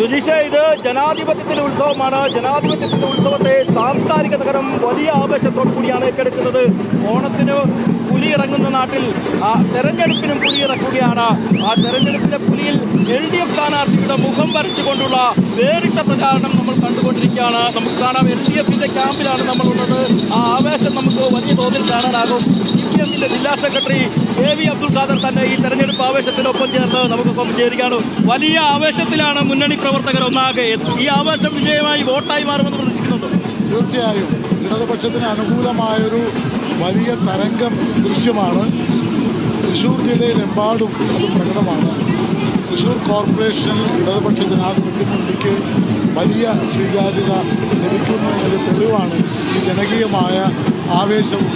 രുചിഷ ജനാധിപത്യത്തിന്റെ ഉത്സവമാണ്. ജനാധിപത്യത്തിന്റെ ഉത്സവത്തെ സാംസ്കാരിക നഗരം വലിയ ആവേശത്തോടു കൂടിയാണ് ഏറ്റെടുക്കുന്നത്. ഓണത്തിന് പുലി ഇറങ്ങുന്ന നാട്ടിൽ ആ തെരഞ്ഞെടുപ്പിനും പുലി ഇറക്കുകയാണ്. ആ തെരഞ്ഞെടുപ്പിന്റെ പുലിയിൽ എൽ ഡി എഫ് സ്ഥാനാർത്ഥിയുടെ മുഖം വരച്ചുകൊണ്ടുള്ള വേറിട്ട പ്രചാരണം നമ്മൾ കണ്ടുകൊണ്ടിരിക്കുകയാണ്. നമുക്ക് കാണാം എൽ ഡി എഫിന്റെ ക്യാമ്പിലാണ് നമ്മളുള്ളത്. ആ ആവേശം നമുക്ക് വലിയ തോതിൽ കാണാനാകും. സി പി എമ്മിന്റെ ജില്ലാ secretary A V Abdul Khader തന്നെ ഈ ആവേശത്തിനൊപ്പം ചേർന്ന് നമുക്ക് ചേരുകയാണ് വലിയ ആവേശത്തിലാണ് മുന്നണി പ്രവർത്തകർ ഒന്നാകെ ഈ ആവേശം വിജയമായി വോട്ടായി മാറുമെന്ന് പ്രതീക്ഷിക്കുന്നുണ്ട്? തീർച്ചയായും. ഇടതുപക്ഷത്തിന് അനുകൂലമായൊരു വലിയ തരംഗം ദൃശ്യമാണ്. തൃശ്ശൂർ ജില്ലയിലെമ്പാടും അത് പ്രകടമാണ്. തൃശ്ശൂർ കോർപ്പറേഷനിൽ ഇടതുപക്ഷ ജനാധിപത്യ മുന്നണിക്ക് വലിയ സ്വീകാര്യത ലഭിക്കുന്നു എന്നൊരു തെളിവാണ് ഈ ജനകീയമായ ആവേശവും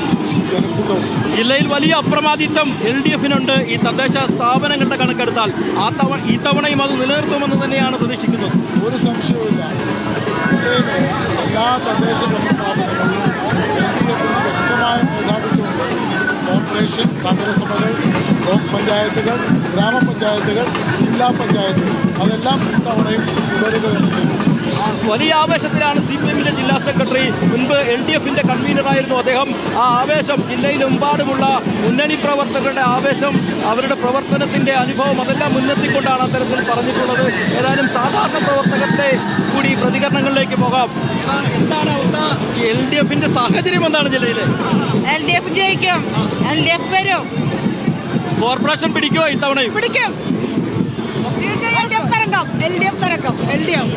ജില്ലയിൽ വലിയ അപ്രമാദിത്വം എൽ ഡി എഫിനുണ്ട്. ഈ തദ്ദേശ സ്ഥാപനങ്ങളുടെ കണക്കെടുത്താൽ ആ തവണ ഈ തവണയും അത് നിലനിർത്തുമെന്ന് തന്നെയാണ് പ്രതീക്ഷിക്കുന്നത്. ഒരു സംശയവുമില്ല. എല്ലാ തദ്ദേശ കോർപ്പറേഷൻ നഗരസഭകൾ ബ്ലോക്ക് പഞ്ചായത്തുകൾ ഗ്രാമപഞ്ചായത്തുകൾ ജില്ലാ പഞ്ചായത്തുകൾ അതെല്ലാം ഇത്തവണയും തുടരുക തന്നെ ചെയ്യും വലിയ ആവേശത്തിലാണ് സി പി എമ്മിന്റെ ജില്ലാ സെക്രട്ടറി. മുൻപ് എൽ ഡി എഫിന്റെ കൺവീനറായിരുന്നു അദ്ദേഹം. ആ ആവേശം ജില്ലയിലെമ്പാടുമുള്ള മുന്നണി പ്രവർത്തകരുടെ ആവേശം അവരുടെ പ്രവർത്തനത്തിന്റെ അനുഭവം അതെല്ലാം മുൻനിർത്തിക്കൊണ്ടാണ് അത്തരത്തിൽ പറഞ്ഞിട്ടുള്ളത്. ഏതായാലും സാധാരണ പ്രവർത്തകരുടെ കൂടി പ്രതികരണങ്ങളിലേക്ക് പോകാം. എന്താണ് എൽ ഡി എഫിന്റെ സാഹചര്യം എന്താണ് ജില്ലയിൽ എൽ ഡി എഫ് ജയിക്കും. എൽ ഡി എഫ് വരും. കോർപ്പറേഷൻ പിടിക്കുമോ ഇത്തവണയും? പിടിക്കും. എൽ ഡി എഫ് തരംഗം. എൽ ഡി എഫ് തരംഗം. L D F.